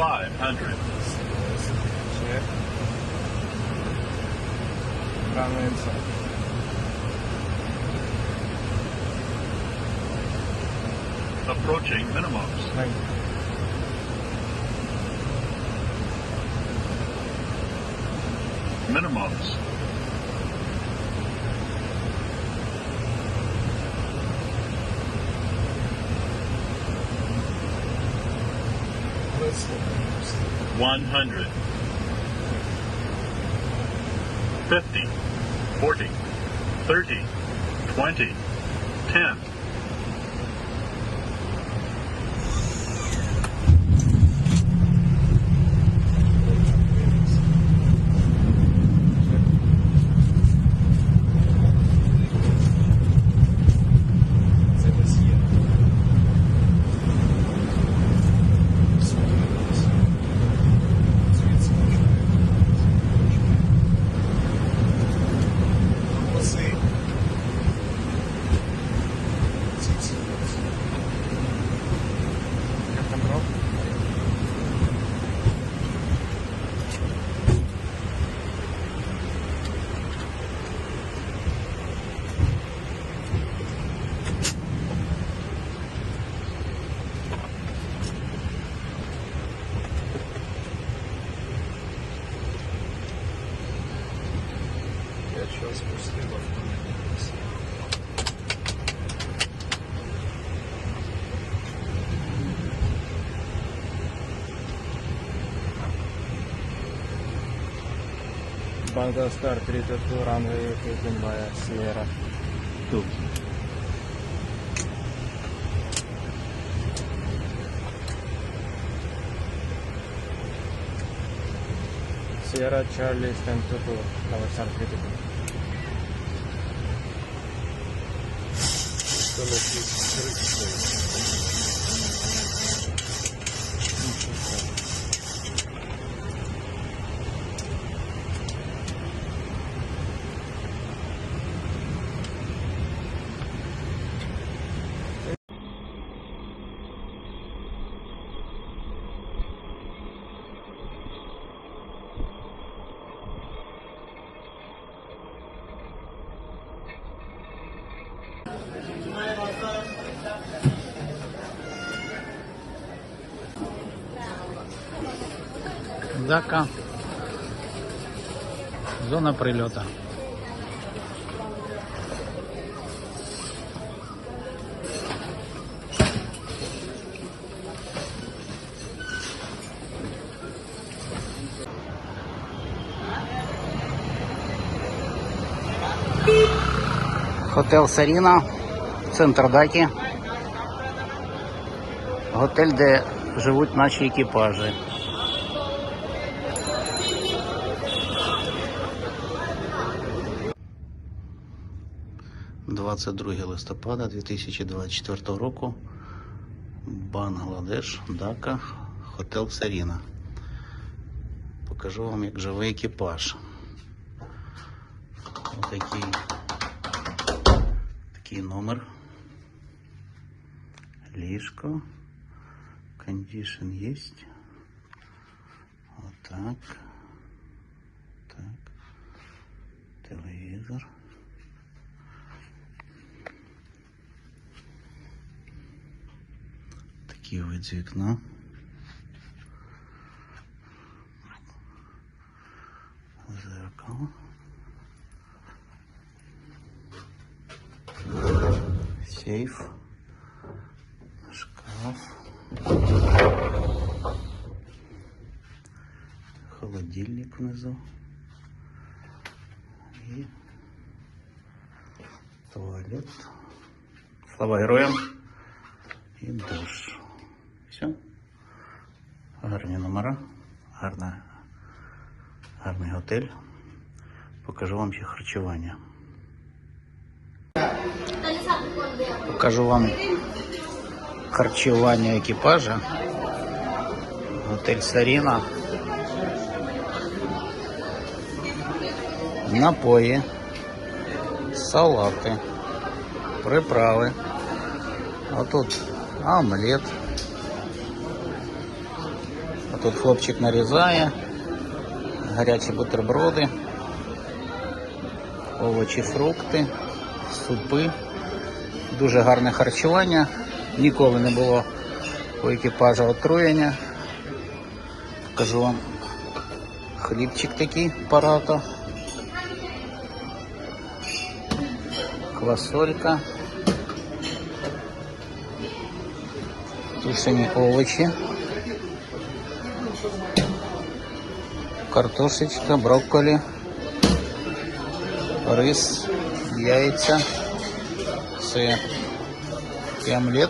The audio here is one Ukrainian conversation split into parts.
500. Comments. Approaching minimums. Thank you. Minimums. One hundred. Fifty. Forty. Thirty. Twenty. Ten. the star 322 runway taken by Sierra 2. Sierra Charlie stand 22, our star 322. Thank you. Дака. Зона прильота. Хотел Саріна, центр Дакі. Готель, де живуть наші екіпажі. 22 листопада 2024 року. Бангладеш, Дака, Хотел Саріна. Покажу вам, як живий екіпаж. Отакий такий номер. Ліжко. Кондишн есть. Вот так. Так. Такий вид з вікна. Зеркало. Сейф. Шкаф. Холодильник внизу. І туалет. Слава героям. І душ. Все. Гарні номера. Гарна, гарний готель. Покажу вам ще харчування. Покажу вам харчування екіпажа. Готель Саріна. Напої, салати, приправи. А тут омлет. Тут хлопчик нарізає. Гарячі бутерброди, овочі, фрукти, супи. Дуже гарне харчування. Ніколи не було у екіпажа отруєння. Покажу вам хлібчик такий парато. Квасолька. Тушені овочі. Картошечка, брокколі, рис, яйця, це і омлет,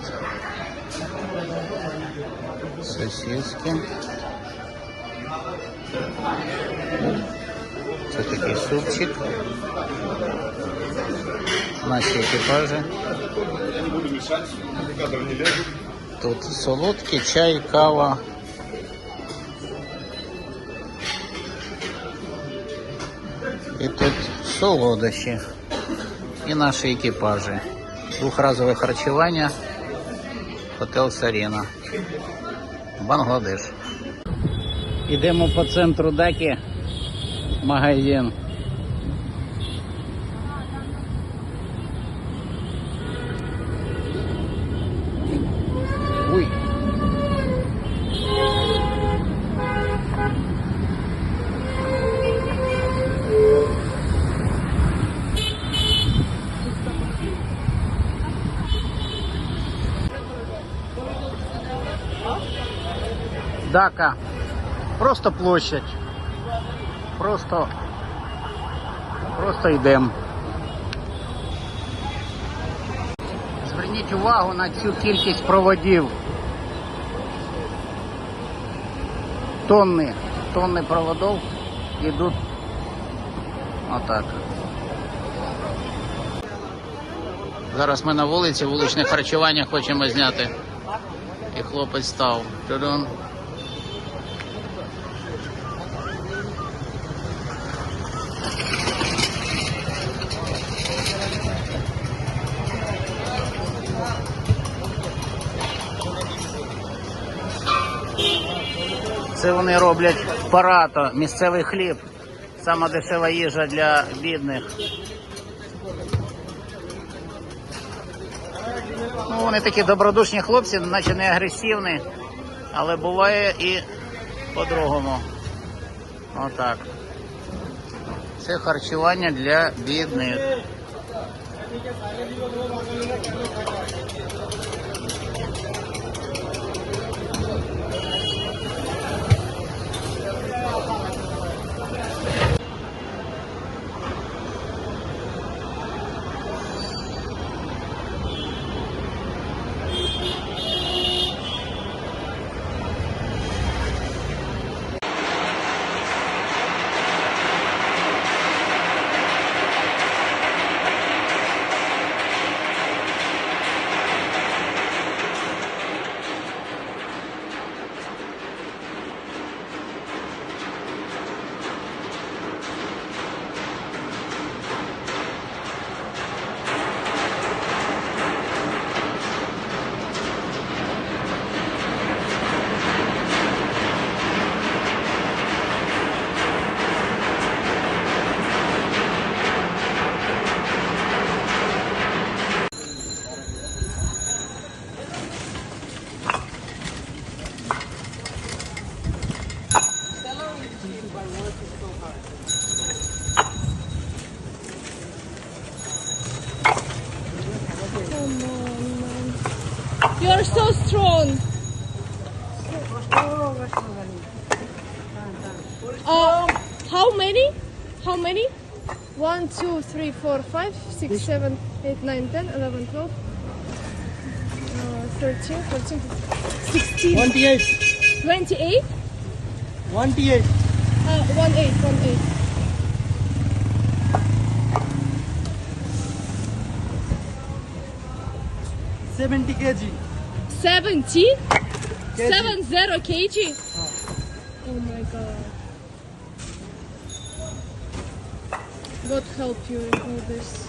сосиски. Це такий супчик. Наші екіпажі. Тут солодкий чай, кава. І тут солодощі. И наші экипажи. Двухразовое харчування. Хотел Сарена. Бангладеш. Ідемо по центру Даки. Магазин. Дака. Просто площадь. Просто. Просто йдемо. Зверніть увагу на цю кількість проводів. Тонни, тонни проводов йдуть отак. Зараз ми на вулиці, вуличне харчування хочемо зняти. І хлопець став. Тудун. Це вони роблять парато, місцевий хліб. Сама дешева їжа для бідних. Ну, вони такі добродушні хлопці, наче не агресивні, але буває і по-другому. Отак. Це харчування для бідних. 3, 4, 5, 6, 7, 8, 9, 10, 11, 12, uh, 13, 14, 16, 28 28, 28 uh, 1, 8, 1, 8. seventy kg 70? Kg. 7, 0 kg? God help you in all this.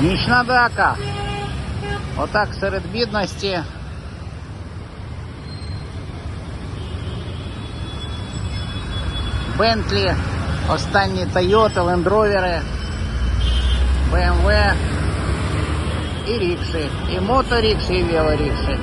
Нічна дака. Отак серед бідності. Бентлі, останні Тойоти, лендровери, БМВ і рікші, і моторікші, і велорікші.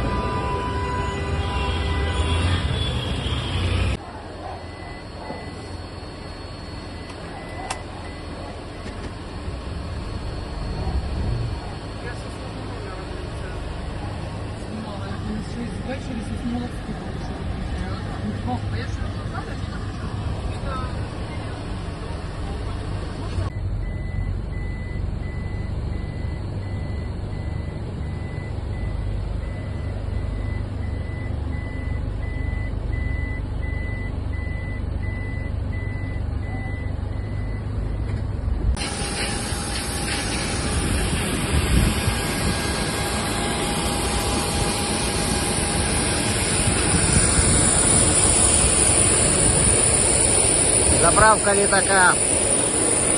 Заправка літака.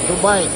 Дубай